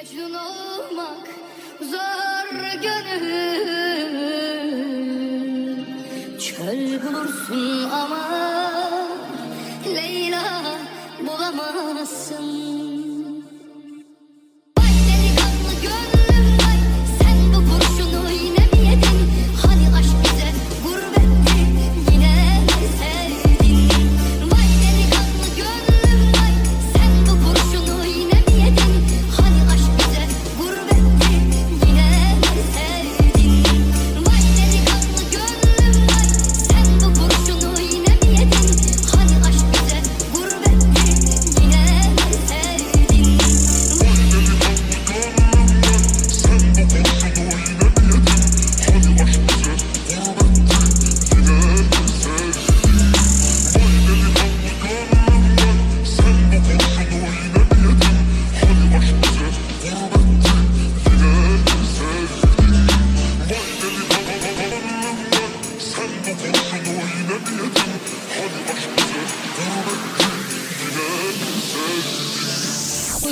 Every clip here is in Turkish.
Mecnun olmak zor gönül. Çöl bulursun ama Leyla bulamazsın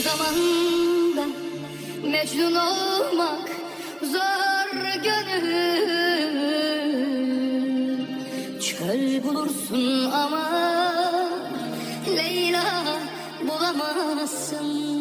Zamanda Mecnun olmak zor gönül. Çöl bulursun ama Leyla bulamazsın